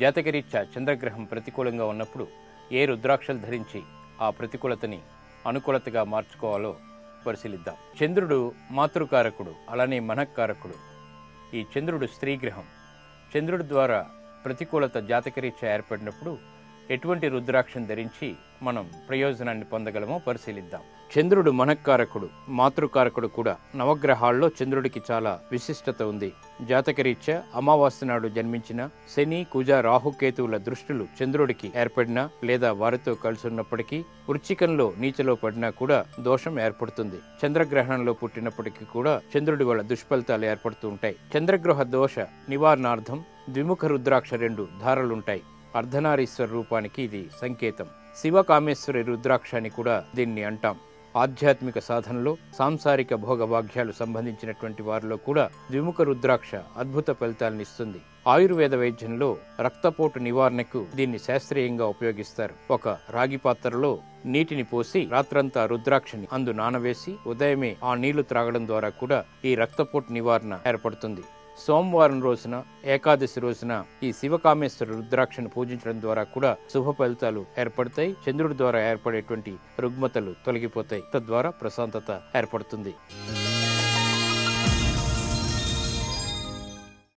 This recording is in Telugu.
జాతకరీత్యా చంద్రగ్రహం ప్రతికూలంగా ఉన్నప్పుడు ఏ రుద్రాక్షలు ధరించి ఆ ప్రతికూలతని అనుకూలతగా మార్చుకోవాలో పరిశీలిద్దాం. చంద్రుడు మాతృకారకుడు అలానే మనఃకారకుడు. ఈ చంద్రుడు స్త్రీ గ్రహం చంద్రుడి ద్వారా ప్రతికూలత జాతకరీత్యా ఏర్పడినప్పుడు ఎటువంటి రుద్రాక్షను ధరించి మనం ప్రయోజనాన్ని పొందగలమో పరిశీలిద్దాం. చంద్రుడు మనఃకారకుడు మాతృకారకుడు కూడా నవగ్రహాల్లో చంద్రుడికి చాలా విశిష్టత ఉంది. జాతకరీత్యా అమావాస్య నాడు జన్మించిన శని కుజ రాహుకేతువుల దృష్టిలు చంద్రుడికి ఏర్పడినా లేదా వారితో కలిసి ఉన్నప్పటికీ వృచ్చికంలో నీచలో పడినా కూడా దోషం ఏర్పడుతుంది. చంద్రగ్రహణంలో పుట్టినప్పటికీ కూడా చంద్రుడి వల్ల దుష్ఫలితాలు ఏర్పడుతూ ఉంటాయి. చంద్రగ్రహ దోష నివారణార్థం ద్విముఖ రుద్రాక్ష రెండు ధారలుంటాయి. అర్ధనారీశ్వర రూపానికి ఇది సంకేతం. శివకామేశ్వరి రుద్రాక్ష అని కూడా దీన్ని అంటాం. ఆధ్యాత్మిక సాధనలో సాంసారిక భోగభాగ్యాలు సంబంధించినటువంటి వారిలో కూడా ద్విముఖ రుద్రాక్ష అద్భుత ఫలితాలను ఇస్తుంది. ఆయుర్వేద వైద్యంలో రక్తపోటు నివారణకు దీన్ని శాస్త్రీయంగా ఉపయోగిస్తారు. ఒక రాగి పాత్రలో నీటిని పోసి రాత్రంతా రుద్రాక్షని అందు నానవేసి ఉదయమే ఆ నీళ్ళు త్రాగడం ద్వారా కూడా ఈ రక్తపోటు నివారణ ఏర్పడుతుంది. సోమవారం రోజున ఏకాదశి రోజున ఈ శివకామేశ్వర రుద్రాక్షను పూజించడం ద్వారా కూడా శుభ ఫలితాలు ఏర్పడతాయి. చంద్రుడి ద్వారా ఏర్పడేటువంటి రుగ్మతలు తొలగిపోతాయి. తద్వారా ప్రశాంతత ఏర్పడుతుంది.